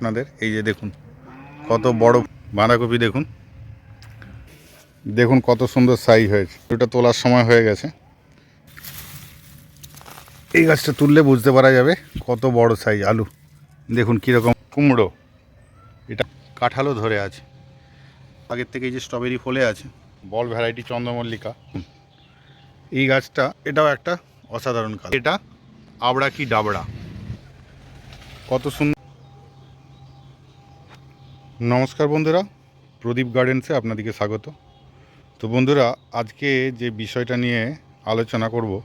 আপনাদের, এই যে দেখুন, কত বড় বাঁধাকপি দেখুন। দেখুন কত সুন্দর সাইজ হয়েছে। ওটা তোলার সময় হয়ে গেছে। এই গাছটা তুললে বুঝতে পারা যাবে কত বড় সাইজ আলু। দেখুন কীরকম কুমড়ো। এটা কাঁঠালও ধরে আছে। আগের থেকে এই যে স্ট্রবেরি ফলে আছে। বল ভ্যারাইটি চন্দ্রমল্লিকা। এই গাছটা, এটাও একটা অসাধারণ কাজ এটা আবড়া কি ডাবড়া। কত সুন্দর নমস্কার বন্ধুরা, প্রদীপ গার্ডেন্সে আপনাদেরকে স্বাগত। তো বন্ধুরা, আজকে যে বিষয়টা নিয়ে আলোচনা করব,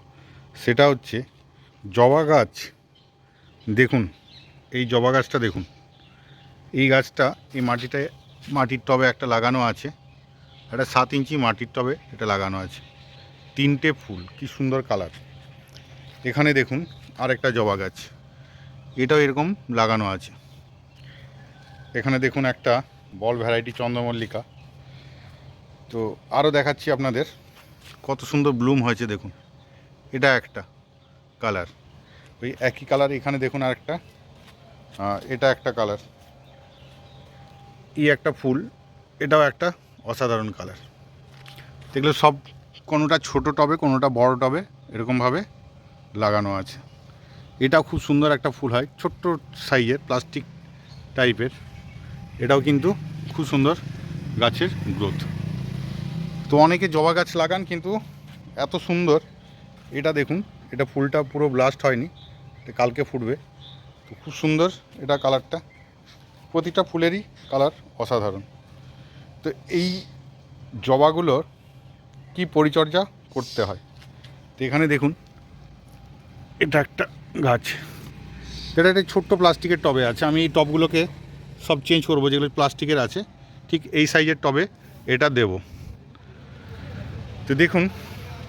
সেটা হচ্ছে জবা গাছ। দেখুন, এই জবা গাছটা দেখুন। এই গাছটা এই মাটিটায় মাটির টবে একটা লাগানো আছে। একটা সাত ইঞ্চি মাটির টবে এটা লাগানো আছে। তিনটে ফুল, কি সুন্দর কালার। এখানে দেখুন আর একটা জবা গাছ। এটাও এরকম লাগানো আছে। এখানে দেখুন একটা বল ভ্যারাইটি চন্দ্রমল্লিকা। তো আরও দেখাচ্ছি আপনাদের কত সুন্দর ব্লুম হয়েছে দেখুন। এটা একটা কালার ওই একই কালার এখানে দেখুন আরেকটা। আহ, এটা একটা কালার এই একটা ফুল এটাও একটা অসাধারণ কালার এগুলো সব কোনোটা ছোট টবে কোনোটা বড় টবে এরকমভাবে লাগানো আছে। এটাও খুব সুন্দর একটা ফুল হয় ছোট্ট সাইজের প্লাস্টিক টাইপের এটাও কিন্তু খুব সুন্দর গাছের গ্রোথ তো অনেকে জবা গাছ লাগান কিন্তু এত সুন্দর এটা দেখুন এটা ফুলটা পুরো ব্লাস্ট হয়নি এটা কালকে ফুটবে। তো খুব সুন্দর এটা কালারটা প্রতিটা ফুলেরই কালার অসাধারণ। তো এই জবাগুলোর কি পরিচর্যা করতে হয়? তো এখানে দেখুন এটা একটা গাছ। এটা একটা ছোট্ট প্লাস্টিকের টবে আছে আমি এই টবগুলোকে সব চেঞ্জ করব, যেগুলো প্লাস্টিকের আছে। ঠিক এই সাইজের টবে এটা দেব। তো দেখুন,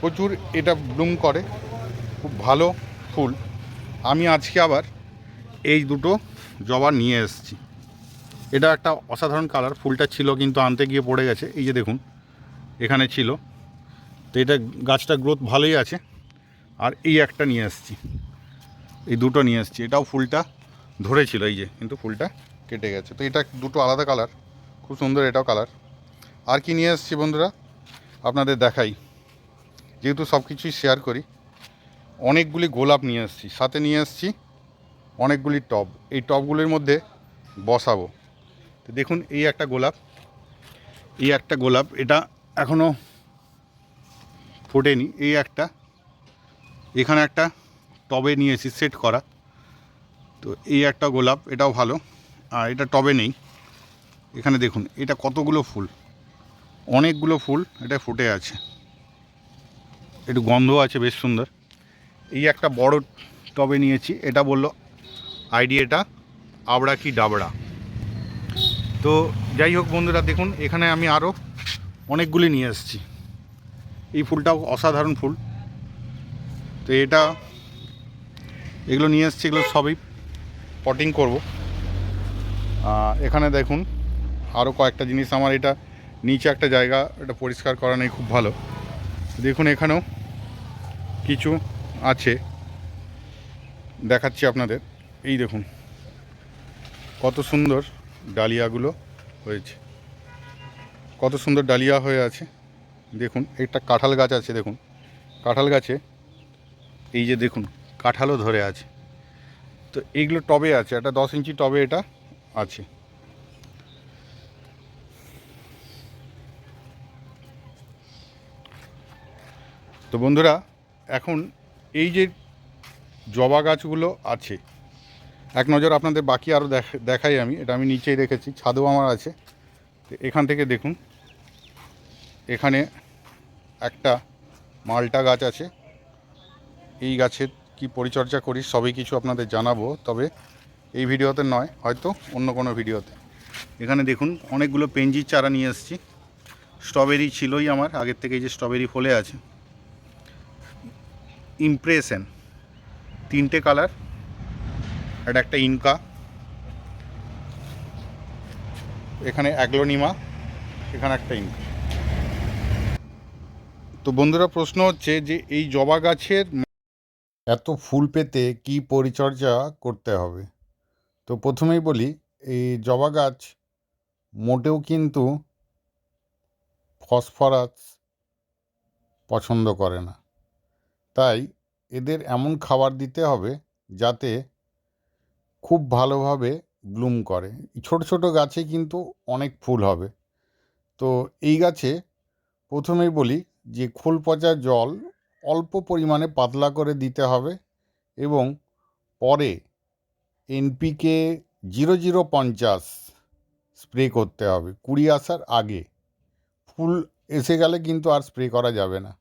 প্রচুর এটা ব্লুম করে। খুব ভালো ফুল। আমি আজকে আবার এই দুটো জবা নিয়ে এসেছি। এটা একটা অসাধারণ কালার, ফুলটা ছিল কিন্তু আনতে গিয়ে পড়ে গেছে। এই যে দেখুন, এখানে ছিল। তো এটা গাছটা গ্রোথ ভালোই আছে। আর এই একটা নিয়ে এসেছি। এই দুটো নিয়ে এসেছি। এটাও ফুলটা ধরেছিল, এই যে, কিন্তু ফুলটা কেটে গেছে। তো এটা দুটো আলাদা কালার খুব সুন্দর এটাও কালার আর কি নিয়ে এসেছি বন্ধুরা? আপনাদের দেখাই। যেহেতু সব কিছুই শেয়ার করি, অনেকগুলি গোলাপ নিয়ে এসেছি। সাথে নিয়ে এসেছি অনেকগুলি টব। এই টবগুলির মধ্যে বসাবো। তো দেখুন, এই একটা গোলাপ, এই একটা গোলাপ, এটা এখনও ফোটেনি। এই একটা, এখানে একটা টবে নিয়ে নিয়েছি সেট করা। তো এই একটা গোলাপ, এটাও ভালো। আর এটা টবে নেই। এখানে দেখুন, এটা কতগুলো ফুল? অনেকগুলো ফুল এটা ফুটে আছে। একটু গন্ধ আছে, বেশ সুন্দর। এই একটা বড় টবে নিয়েছি, এটা বলল আইডিয়াটা আবড়া কি ডাবড়া। তো যাই হোক বন্ধুরা, দেখুন, এখানে আমি আরও অনেকগুলি নিয়ে এসেছি। এই ফুলটাও অসাধারণ ফুল। তো এটা, এগুলো নিয়ে এসেছি, এগুলো সবই পটিং করব। এখানে দেখুন আরও কয়েকটা জিনিস আমার এটা নিচে একটা জায়গা এটা পরিষ্কার করা নেই, খুব ভালো। দেখুন এখানেও কিছু আছে। দেখাচ্ছি আপনাদের। এই দেখুন, কত সুন্দর ডালিয়াগুলো হয়েছে। কত সুন্দর ডালিয়া হয়ে আছে। দেখুন, একটা কাঁঠাল গাছ আছে, দেখুন। কাঁঠাল গাছে এই যে দেখুন, কাঁঠালও ধরে আছে। তো এইগুলো টবে আছে, একটা দশ ইঞ্চি টবে এটা আছে তো বন্ধুরা, এখন এই যে জবা গাছগুলো আছে, এক নজর আপনাদের বাকি আরও দেখাই আমি, এটা আমি নিচেই রেখেছি, ছাদও আমার আছে। তো এখান থেকে দেখুন, এখানে একটা মালটা গাছ আছে। এই গাছের কি পরিচর্যা করি, সবই কিছু আপনাদের জানাব, তবে এই ভিডিওতে নয়, হয়তো অন্য কোনো ভিডিওতে। এখানে দেখুন, অনেকগুলো পেঞ্জির চারা নিয়ে এসেছি। স্ট্রবেরি ছিলই আমার, আগের থেকে যে স্ট্রবেরি ফলে আছে। ইমপ্রেশন, তিনটে কালার এটা একটা ইনকা। এখানে অ্যাগ্লোনিমা, এখানে একটা ইনকা। তো বন্ধুরা, প্রশ্ন হচ্ছে যে এই জবা গাছের এত ফুল পেতে কি পরিচর্যা করতে হবে? তো প্রথমেই বলি, এই জবা গাছ মোটেও কিন্তু ফসফরাস পছন্দ করে না। তাই এদের এমন খাবার দিতে হবে যাতে খুব ভালোভাবে ব্লুম করে। ছোট ছোট গাছে কিন্তু অনেক ফুল হবে। তো এই গাছে প্রথমেই বলি যে খোল পচা জল অল্প পরিমাণে পাতলা করে দিতে হবে এবং পরে এনপিকে জিরো জিরো পঞ্চাশ স্প্রে করতে হবে। কুড়ি আসার আগে। ফুল এসে গেলে কিন্তু আর স্প্রে করা যাবে না।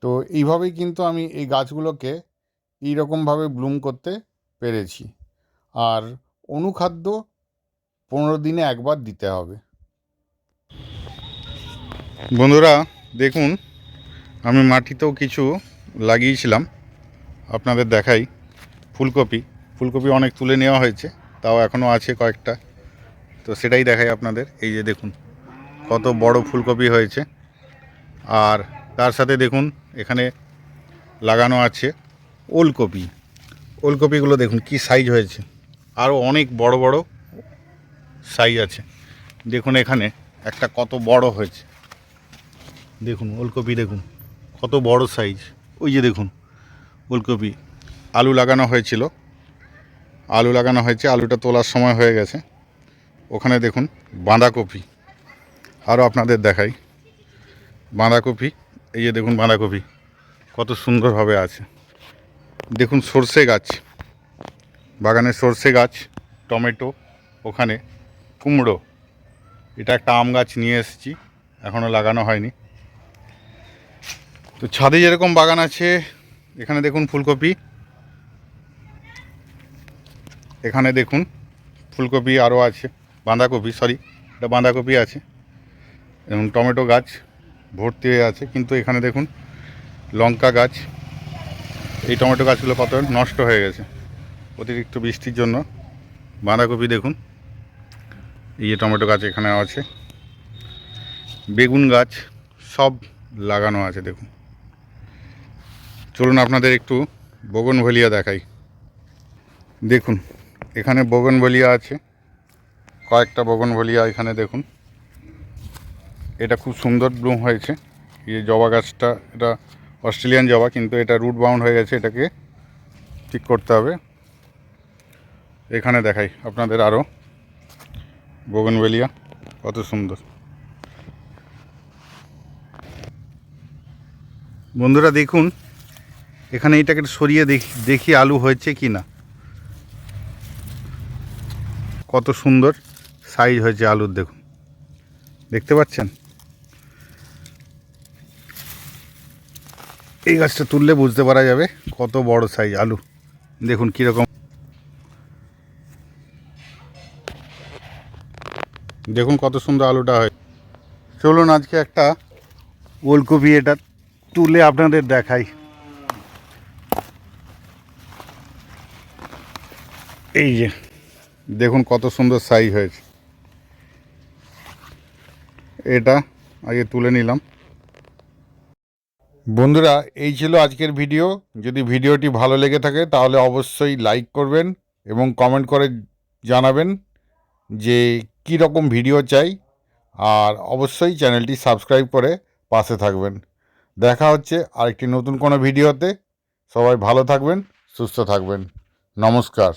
তো এইভাবেই কিন্তু আমি এই গাছগুলোকে এইরকমভাবে ব্লুম করতে পেরেছি। আর অনুখাদ্য পনেরো দিনে একবার দিতে হবে। বন্ধুরা, দেখুন, আমি মাটিতেও কিছু লাগিয়েছিলাম। আপনাদের দেখাই ফুলকপি। ফুলকপি অনেক তুলে নেওয়া হয়েছে, তাও এখনও আছে কয়েকটা। তো সেটাই দেখাই আপনাদের, এই যে দেখুন, কত বড় ফুলকপি হয়েছে। আর তার সাথে দেখুন, এখানে লাগানো আছে ওলকপি। ওলকপিগুলো দেখুন, কি সাইজ হয়েছে। আরও অনেক বড় বড় সাইজ আছে। দেখুন এখানে একটা কত বড় হয়েছে। দেখুন, ওলকপি দেখুন, কত বড় সাইজ ওই যে দেখুন, ওলকপি। আলু লাগানো হয়েছিল। আলু লাগানো হয়েছে, আলুটা তোলার সময় হয়ে গেছে। ওখানে দেখুন বাঁধাকপি। আরও আপনাদের দেখাই। বাঁধাকপি, এই যে দেখুন বাঁধাকপি, কত সুন্দরভাবে আছে। দেখুন সর্ষে গাছ, বাগানে সর্ষে গাছ, টমেটো, ওখানে কুমড়ো। এটা একটা আম গাছ নিয়ে এসেছি এখনও লাগানো হয়নি। তো ছাদে যেরকম বাগান আছে, এখানে দেখুন ফুলকপি এখানে দেখুন, ফুলকপি আরও আছে, বাঁধাকপি সরি এটা বাঁধাকপি আছে, এবং টমেটো গাছ ভর্তি হয়ে আছে, কিন্তু এখানে দেখুন, লঙ্কা গাছ, এই টমেটো গাছগুলো কত নষ্ট হয়ে গেছে, অতিরিক্ত বৃষ্টির জন্য। বাঁধাকপি দেখুন, এই যে টমেটো গাছ এখানে আছে, বেগুন গাছ সব লাগানো আছে, দেখুন। চলুন আপনাদের একটু বগনভেলিয়া দেখাই। দেখুন এখানে বগনভেলিয়া আছে। কয়েকটা বগনভেলিয়া এখানে দেখুন। এটা খুব সুন্দর ব্লুম হয়েছে। এই জবা গাছটা, এটা অস্ট্রেলিয়ান জবা, কিন্তু এটা রুট বাউন্ড হয়ে গেছে, এটাকে ঠিক করতে হবে। এখানে দেখাই আপনাদের আরও বগনভেলিয়া, কত সুন্দর। বন্ধুরা দেখুন, এখানে এটাকে সরিয়ে দেখি দেখি আলু হয়েছে কি না কত সুন্দর সাইজ হয়েছে আলুর, দেখুন। দেখতে পাচ্ছেন? এই গাছটা তুললে বুঝতে পারা যাবে কত বড় সাইজ আলু। দেখুন কীরকম। দেখুন কত সুন্দর আলুটা হয়। চলুন আজকে একটা ওলকপি এটা তুলে আপনাদের দেখাই। এই যে। দেখুন কত সুন্দর সাইজ হয়েছে। এটা আগে তুলে নিলাম। বন্ধুরা, এই ছিল আজকের ভিডিও। যদি ভিডিওটি ভালো লেগে থাকে, তাহলে অবশ্যই লাইক করবেন এবং কমেন্ট করে জানাবেন যে কী রকম ভিডিও চাই। আর অবশ্যই চ্যানেলটি সাবস্ক্রাইব করে পাশে থাকবেন। দেখা হচ্ছে আরেকটি নতুন কোনো ভিডিওতে। সবাই ভালো থাকবেন, সুস্থ থাকবেন। নমস্কার।